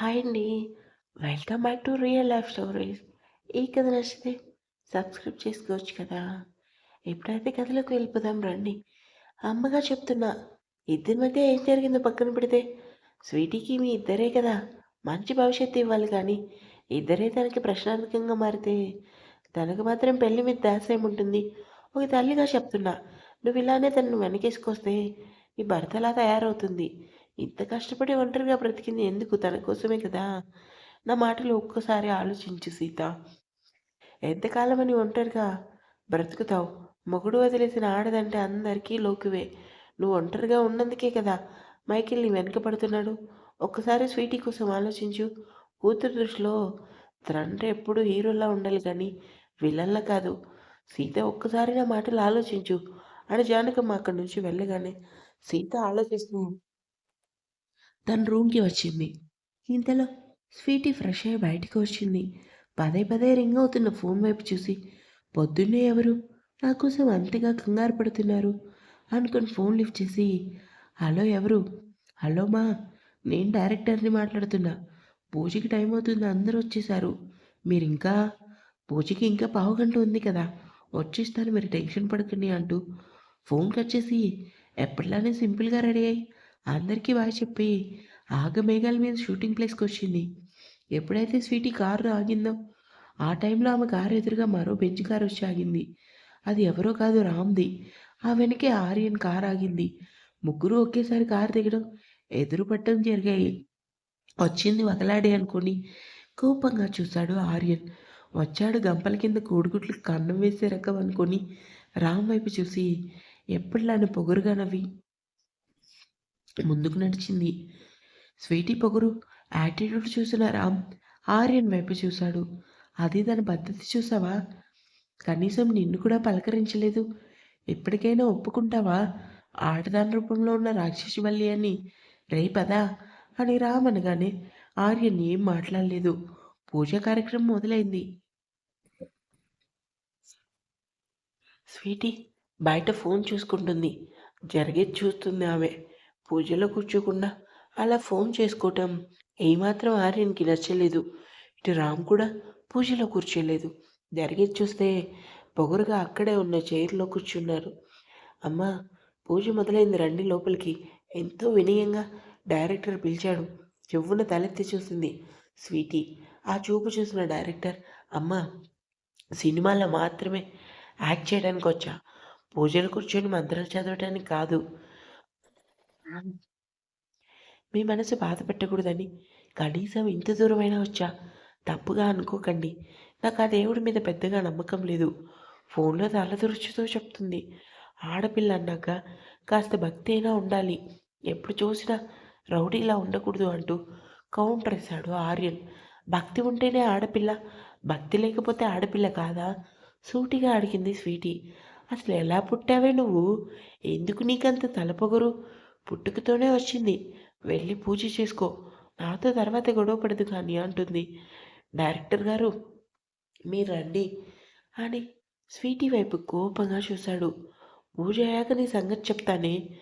Hi అండి. Welcome back to real life stories. ఈ కథ నచ్చితే సబ్స్క్రైబ్ చేసుకోవచ్చు కదా. ఎప్పుడైతే కథలోకి వెళ్ళిపోదాం రండి. అమ్మగా చెప్తున్నా ఇద్దరి మధ్య ఏం జరిగిందో పక్కన పెడితే స్వీటీకి మీ ఇద్దరే కదా. మంచి భవిష్యత్తు ఇవ్వాలి కానీ ఇద్దరే తనకి ప్రశ్నార్థకంగా మారితే తనకు మాత్రం పెళ్ళి మీద దాసేం ఉంటుంది. ఒక తల్లిగా చెప్తున్నా నువ్వు ఇలానే తనను వెనకేసుకొస్తే నీ భర్తలా తయారవుతుంది. ఇంత కష్టపడి ఒంటరిగా బ్రతికింది ఎందుకు? తన కోసమే కదా. నా మాటలు ఒక్కసారి ఆలోచించు సీత. ఎంతకాలమని ఒంటరిగా బ్రతుకుతావు? మొగుడు వదిలేసిన ఆడదంటే అందరికీ లోకువే. నువ్వు ఒంటరిగా ఉన్నందుకే కదా మైకిల్ నీ వెనకపడుతున్నాడు ఒక్కసారి స్వీటీ కోసం ఆలోచించు. కూతురు దృష్టిలో తండ్రి ఎప్పుడు హీరోలా ఉండాలి కానీ విలన్లా కాదు. సీత ఒక్కసారి నా మాటలు ఆలోచించు. అని జానకమ్మ అక్కడి నుంచి వెళ్ళగానే సీత ఆలోచిస్తుంది. తన రూమ్కి వచ్చింది. ఇంతలో స్వీటీ ఫ్రెష్ అయ్యి బయటకు వచ్చింది. పదే పదే రింగ్ అవుతున్న ఫోన్ వైపు చూసి పొద్దున్నే ఎవరు? నా కోసం అంతగా కంగారు పడుతున్నారు అనుకుని ఫోన్ లిఫ్ట్ చేసి హలో ఎవరు? హలో మా నేను డైరెక్టర్ని మాట్లాడుతున్నా. పూజకి టైం అవుతుంది అందరూ వచ్చేసారు. మీరు ఇంకా పూజకి ఇంకా పావు గంట ఉంది కదా వచ్చేస్తాను మీరు టెన్షన్ పడకండి అంటూ ఫోన్ కట్ చేసి ఎప్పటిలానే సింపుల్గా రెడీ అయ్యి అందరికీ బాగా చెప్పి ఆగమేఘాల మీద షూటింగ్ ప్లేస్కి వచ్చింది. ఎప్పుడైతే స్వీటీ కారు ఆగిందో ఆ టైంలో ఆమె కారు ఎదురుగా మరో బెంచ్ కారు వచ్చి ఆగింది. అది ఎవరో కాదు రామ్ది. ఆ వెనకే ఆర్యన్ కారు ఆగింది. ముగ్గురు ఒకేసారి కారు దిగడం ఎదురు పట్టడం జరిగాయి. వచ్చింది వదలాడే అనుకొని కోపంగా చూశాడు ఆర్యన్. వచ్చాడు గంపల కింద కోడిగుట్లు కన్నం వేసే రకం అనుకొని రామ్ వైపు చూసి ఎప్పటిలానే పొగరుగా నవ్వి ముందుకు నడిచింది. స్వీటీ పొగరు యాటిట్యూడ్ చూసిన రామ్ ఆర్యన్ వైపు చూశాడు. అది తన పద్ధతి చూసావా? కనీసం నిన్ను కూడా పలకరించలేదు. ఎప్పటికైనా ఒప్పుకుంటావా? ఆటదాని రూపంలో ఉన్న రాక్షసి వల్లి అని. రే పదా అని రామ్ అనగానే ఆర్యన్ ఏం మాట్లాడలేదు. పూజా కార్యక్రమం మొదలైంది. స్వీటీ బయట ఫోన్ చూసుకుంటుంది. జరిగేది చూస్తుంది ఆమె. పూజలో కూర్చోకుండా అలా ఫోన్ చేసుకోవటం ఏమాత్రం ఆర్యన్కి నచ్చలేదు. ఇటు రామ్ కూడా పూజలో కూర్చోలేదు. జరిగేది చూస్తే పొగరుగా అక్కడే ఉన్న చైర్లో కూర్చున్నారు. అమ్మ పూజ మొదలైంది రండి లోపలికి. ఎంతో వినయంగా డైరెక్టర్ పిలిచాడు. చెవున తలెత్తి చూసింది స్వీటీ. ఆ చూపు చూసిన డైరెక్టర్ అమ్మ సినిమాలో మాత్రమే యాక్ట్ చేయడానికి వచ్చా పూజలు కూర్చొని మంత్రాలు చదవటానికి కాదు. మీ మనసు బాధ పెట్టకూడదని కనీసం ఇంత దూరమైనా వచ్చా? తప్పుగా అనుకోకండి. నాకు ఆ దేవుడి మీద పెద్దగా నమ్మకం లేదు. ఫోన్లో తలదొరుచుతూ చెప్తుంది. ఆడపిల్ల అన్నాక కాస్త భక్తి అయినా ఉండాలి. ఎప్పుడు చూసినా రౌడీలా ఉండకూడదు అంటూ కౌంటర్ వేశాడు ఆర్యన్. భక్తి ఉంటేనే ఆడపిల్ల భక్తి లేకపోతే ఆడపిల్ల కాదా? సూటిగా అడిగింది స్వీటీ. అసలు ఎలా పుట్టావే నువ్వు? ఎందుకు నీకంత తలపొగరు? పుట్టుకతోనే వచ్చింది. వెళ్ళి పూజ చేసుకో. నాతో తర్వాత గొడవ పడదు కానీ అంటుంది. డైరెక్టర్ గారు మీరు రండి అని స్వీటీ వైపు కోపంగా చూశాడు. పూజ అయ్యాక నీ సంగతి చెప్తానే.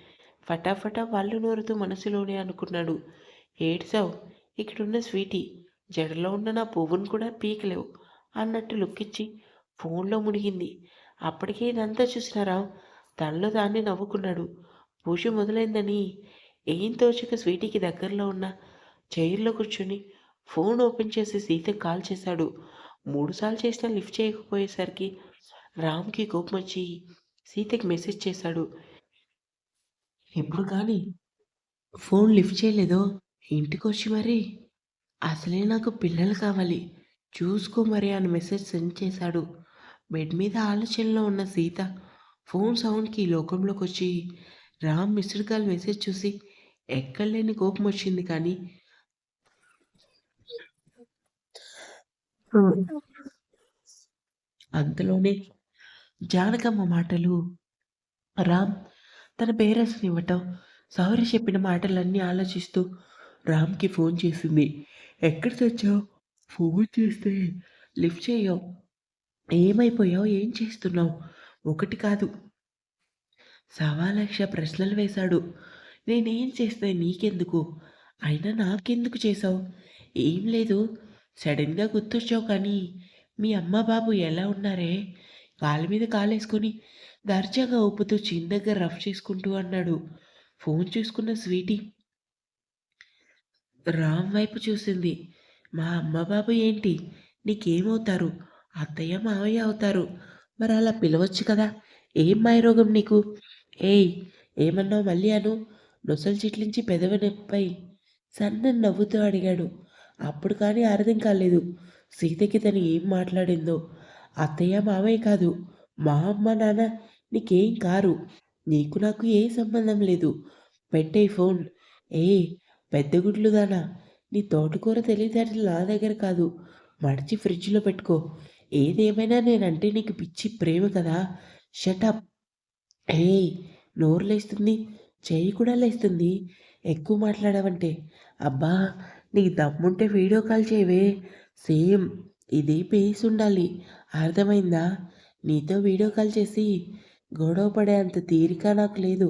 ఫటాఫటా వాళ్ళు నోరుతూ మనసులోనే అనుకున్నాడు. ఏడ్సావు ఇక్కడున్న స్వీటీ. జడలో ఉన్న నా పువ్వును కూడా పీకలేవు అన్నట్టు లుక్కిచ్చి ఫోన్లో మునిగింది. అప్పటికే ఇదంతా చూసినారా? తనలో దాన్ని నవ్వుకున్నాడు. పూజ మొదలైందని ఏం తోచక స్వీటీకి దగ్గరలో ఉన్న చైర్లో కూర్చొని ఫోన్ ఓపెన్ చేసి సీత కాల్ చేశాడు. మూడుసార్లు చేసినా లిఫ్ట్ చేయకపోయేసరికి రామ్కి కోపం వచ్చి సీతకి మెసేజ్ చేశాడు. ఇప్పుడు కానీ ఫోన్ లిఫ్ట్ చేయలేదో ఇంటికి వచ్చి మరి అసలే నాకు పిల్లలు కావాలి. చూసుకో మరి అని మెసేజ్ సెండ్ చేశాడు. బెడ్ మీద ఆలోచనలో ఉన్న సీత ఫోన్ సౌండ్కి లోకంలోకి వచ్చి రామ్ మిస్డ్ కాల్ మెసేజ్ చూసి ఎక్కడలేని కోపం వచ్చింది కానీ అంతలోనే జానకమ్మ మాటలు రామ్ తన పేరెంట్స్ని ఇవ్వటం సౌరి చెప్పిన మాటలన్నీ ఆలోచిస్తూ రామ్కి ఫోన్ చేసింది. ఎక్కడ తెచ్చావు ఫోన్ చేస్తే లిఫ్ట్ చేయవు. ఏమైపోయావు? ఏం చేస్తున్నావు? ఒకటి కాదు. సవా లక్ష ప్రశ్నలు వేశాడు. నేనేం చేస్తే నీకెందుకు? అయినా నాకెందుకు చేశావు? ఏం లేదు. సడన్గా గుర్తొచ్చావు కానీ మీ అమ్మ బాబు ఎలా ఉన్నారే? కాళ్ళ మీద కాలేసుకొని దర్జాగా ఊపుతూ దగ్గర రఫ్ చేసుకుంటూ అన్నాడు. ఫోన్ చూసుకున్న స్వీటీ రామ్ వైపు చూసింది. మా అమ్మ బాబు ఏంటి? నీకేమవుతారు? అత్తయ్య మావయ్య అవుతారు. మరి అలా పిలవచ్చు కదా? ఏం మాయరోగం నీకు? ఏయ్ ఏమన్నావు మళ్ళీ అను? నొసలు చిట్లించి పెదవి సన్నని నవ్వుతూ అడిగాడు. అప్పుడు కానీ అర్థం కాలేదు. సీతకి తను ఏం మాట్లాడిందో? అత్తయ్య మావయ్య కాదు. మా అమ్మ నాన్న నీకేం కారు? నీకు నాకు ఏ సంబంధం లేదు. పెట్టే ఫోన్. ఏ పెద్ద గుడ్లు దానా? నీ తోటకూర తెలియదాటలు నా దగ్గర కాదు. మడిచి ఫ్రిడ్జ్లో పెట్టుకో. ఏదేమైనా నేనంటే నీకు పిచ్చి ప్రేమ కదా. షటప్ ఏయ్ నోరు లేస్తుంది చెయ్యి కూడా లేస్తుంది. ఎక్కువ మాట్లాడావంటే అబ్బా నీకు దమ్ముంటే వీడియో కాల్ చేయవే. సేమ్ ఇదే పేస్ ఉండాలి. అర్థమైందా? నీతో వీడియో కాల్ చేసి గొడవ పడే అంత తీరిక నాకు లేదు.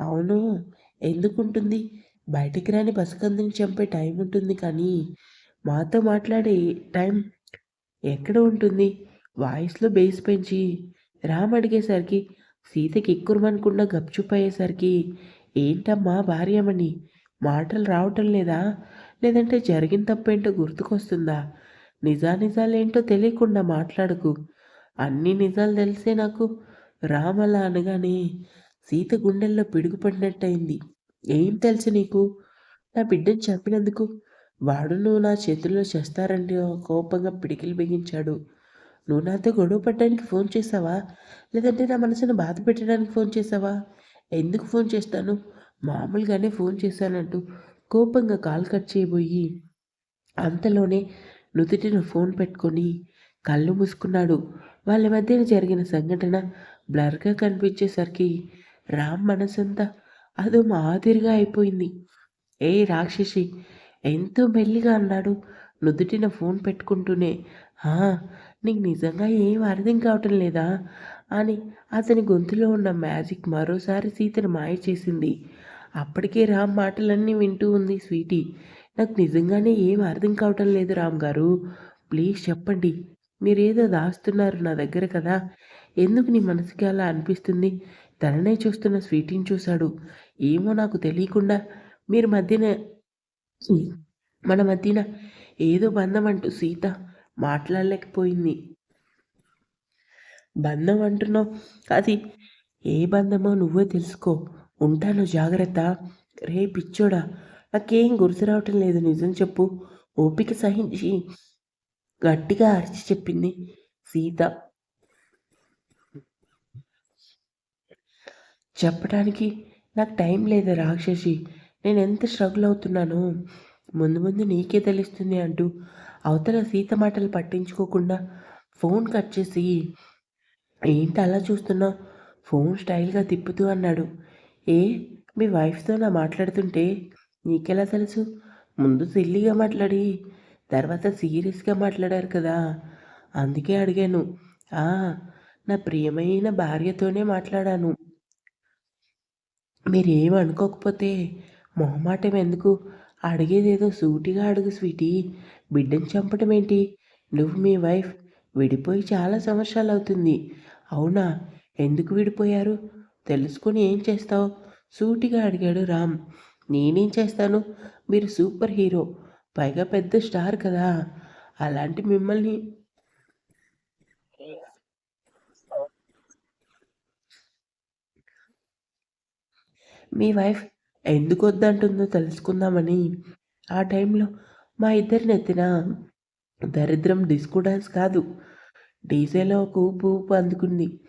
అవును ఎందుకుంటుంది? బయటికి రాని బసకందుని చంపే టైం ఉంటుంది కానీ మాతో మాట్లాడే టైం ఎక్కడ ఉంటుంది? వాయిస్లో బేస్ పెంచి రామ్ అడిగేసరికి సీతకి ఎక్కురమనకుండా గప్చుప్ అయ్యేసరికి ఏంటమ్మా భార్యమని మాటలు రావటం లేదా? లేదంటే జరిగిన తప్పేంటో గుర్తుకొస్తుందా? నిజానిజాలేంటో తెలియకుండా మాట్లాడకు. అన్ని నిజాలు తెలిసే నాకు రామ్ అలా అనగానే సీత గుండెల్లో పిడుగుపడినట్టయింది. ఏం తెలుసు నీకు? నా బిడ్డను చంపినందుకు వాడు నువ్వు నా చేతుల్లో చేస్తారంటే కోపంగా పిడికిలు బిగించాడు. నువ్వు నాతో గొడవ పడడానికి ఫోన్ చేసావా? లేదంటే నా మనసును బాధ పెట్టడానికి ఫోన్ చేసావా? ఎందుకు ఫోన్ చేస్తాను? మామూలుగానే ఫోన్ చేశానంటూ కోపంగా కాల్ కట్ చేయబోయి అంతలోనే నుదుటిన ఫోన్ పెట్టుకొని కళ్ళు మూసుకున్నాడు. వాళ్ళ మధ్యన జరిగిన సంఘటన బ్లర్గా కనిపించేసరికి రామ్ మనసంతా అదో మాదిరిగా అయిపోయింది. ఏ రాక్షసి ఎంతో మెల్లిగా అన్నాడు నుదుటిన ఫోన్ పెట్టుకుంటూనే. నీకు నిజంగా ఏం అర్థం కావటం లేదా? అని అతని గొంతులో ఉన్న మ్యాజిక్ మరోసారి సీతను మాయ చేసింది. అప్పటికే రామ్ మాటలన్నీ వింటూ ఉంది. స్వీటీ నాకు నిజంగానే ఏం అర్థం కావటం లేదు రామ్ గారు. ప్లీజ్ చెప్పండి. మీరేదో దాస్తున్నారు నా దగ్గర కదా. ఎందుకు నీ మనసుకి అలా అనిపిస్తుంది? తననే చూస్తున్న స్వీటీని చూశాడు. ఏమో నాకు తెలియకుండా మీరు మధ్యన మన మధ్యన ఏదో బంధం అంటూ సీత మాట్లాడలేకపోయింది. బంధం అంటున్నావు. అది ఏ బంధమో నువ్వే తెలుసుకో. ఉంటాను జాగ్రత్త. రే పిచ్చోడా. నాకేం గుర్తు రావటం లేదు. నిజం చెప్పు. ఓపిక సహించి గట్టిగా అరిచి చెప్పింది సీత. చెప్పడానికి నాకు టైం లేదు రాక్షసి? నేను ఎంత స్ట్రగుల్ అవుతున్నానో? ముందు ముందు నీకే తెలుస్తుంది అంటూ అవతల సీత మాటలు పట్టించుకోకుండా ఫోన్ కట్ చేసి ఏంటి అలా చూస్తున్నావు ఫోన్ స్టైల్గా తిప్పుతూ అన్నాడు. ఏ మీ వైఫ్తో నా మాట్లాడుతుంటే నీకెలా తెలుసు? ముందు సిల్లీగా మాట్లాడి తర్వాత సీరియస్గా మాట్లాడారు కదా. అందుకే అడిగాను. నా ప్రియమైన భార్యతోనే మాట్లాడాను. మీరేం అనుకోకపోతే మొహమాటం ఎందుకు? అడిగేదేదో సూటిగా అడుగు స్వీటీ. బిడ్డను చంపటం ఏంటి? నువ్వు మీ వైఫ్. విడిపోయి చాలా సంవత్సరాలు అవుతుంది అవునా? ఎందుకు విడిపోయారు? తెలుసుకొని ఏం చేస్తావు? సూటిగా అడిగాడు రామ్. నేనేం చేస్తాను? మీరు సూపర్ హీరో. పైగా పెద్ద స్టార్ కదా. అలాంటి మిమ్మల్ని మీ వైఫ్ ఎందుకు వద్దంటుందో తెలుసుకుందామని. ఆ టైంలో మా ఇద్దరిని ఎత్తిన దరిద్రం డిస్కో డాన్స్ కాదు. డీజేలో ఒక ఊపు ఊపు అందుకుంది.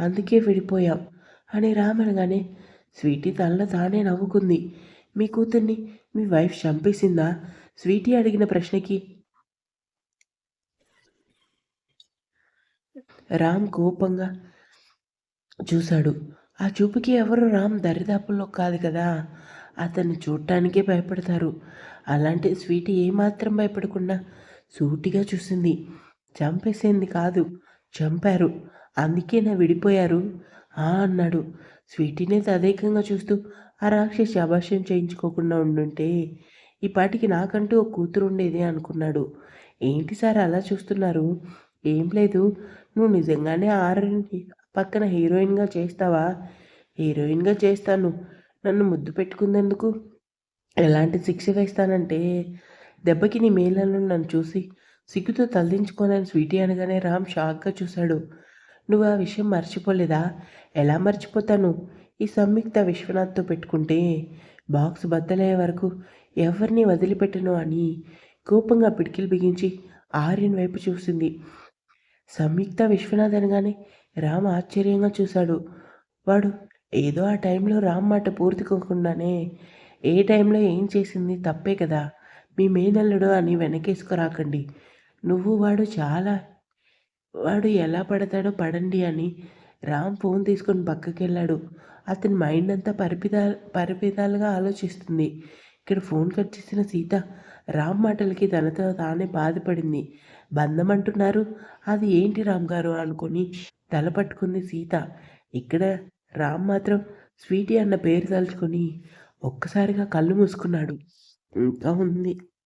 అందుకే విడిపోయాం. అని రామనగానే స్వీటీ తనలో తానే నవ్వుకుంది. మీ కూతుర్ని మీ వైఫ్ చంపేసిందా? స్వీటీ అడిగిన ప్రశ్నకి రామ్ కోపంగా చూశాడు. ఆ చూపుకి ఎవరు రామ్? దరిదాపుల్లో కాదు కదా. అతన్ని చూడటానికే భయపడతారు. అలాంటి స్వీట్ ఏమాత్రం భయపడకుండా సూటిగా చూసింది. చంపేసింది కాదు. చంపారు. అందుకే నా విడిపోయారు. ఆ అన్నాడు. స్వీటీనే తదేకంగా చూస్తూ ఆ రాక్షసి అభాష్యం చేయించుకోకుండా ఉండుంటే ఈ పాటికి నాకంటూ ఒక కూతురు ఉండేది అనుకున్నాడు. ఏంటి సార్ అలా చూస్తున్నారు? ఏం లేదు. నువ్వు నిజంగానే ఆర్యన్ పక్కన హీరోయిన్గా చేస్తావా? హీరోయిన్గా చేస్తాను. నన్ను ముద్దు పెట్టుకుందెందుకు? ఎలాంటి శిక్ష వేస్తానంటే దెబ్బకి నీ మేలను నన్ను చూసి సిగ్గుతో తలదించుకోనని స్వీటీ అనగానే రామ్ షాక్గా చూశాడు. నువ్వు ఆ విషయం మర్చిపోలేదా? ఎలా మర్చిపోతాను? ఈ సంయుక్త విశ్వనాథ్తో పెట్టుకుంటే బాక్స్ బద్దలయ్యే వరకు ఎవరిని వదిలిపెట్టను అని కోపంగా పిడికిలు బిగించి ఆర్యన్ వైపు చూసింది. సంయుక్త విశ్వనాథ్ అనగానే రామ్ ఆశ్చర్యంగా చూశాడు. వాడు ఏదో ఆ టైంలో రామ్ మాట పూర్తి కాకుండానే ఏ టైంలో ఏం చేసింది తప్పే కదా. మీ మేనల్లుడు అని వెనకేసుకురాకండి. నువ్వు వాడు చాలా వాడు ఎలా పడతాడో పడండి అని రామ్ ఫోన్ తీసుకొని పక్కకి వెళ్ళాడు అతని మైండ్ అంతా పరిపిదా పరిపిదాలుగా ఆలోచిస్తుంది. ఇక్కడ ఫోన్ కట్ చేసిన సీత రామ్ మాటలకి తనతో తానే బాధపడింది. బంధం అంటున్నారు అది ఏంటి రామ్ గారు? అనుకొని తల పట్టుకుంది సీత. ఇక్కడ రామ్ మాత్రం స్వీటీ అన్న పేరు తలుచుకొని ఒక్కసారిగా కళ్ళు మూసుకున్నాడు. ఇంకా ఉంది.